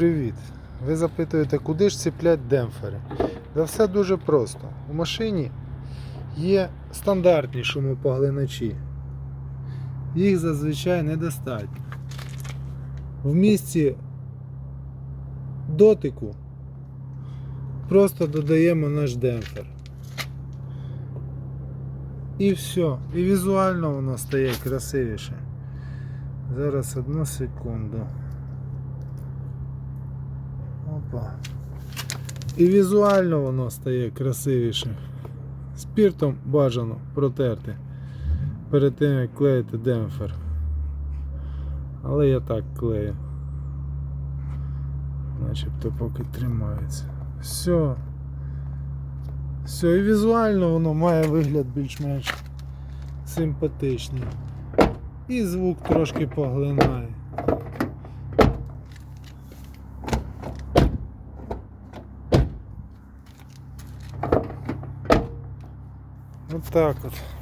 Привіт! Ви запитуєте, куди ж цеплять демпфери? Да все дуже просто. У машині є стандартні шумопоглиначі. Їх зазвичай недостатньо. В місці дотику просто додаємо наш демпфер. І все. І візуально воно стає красивіше. Зараз одну секунду. Опа. І візуально воно стає красивіше. Спіртом бажано протерти перед тим як клеїти демпфер. Але я так клею. Начебто поки тримається. Все. Все, і візуально воно має вигляд більш-менш симпатичний. І звук трошки поглинає. От так от.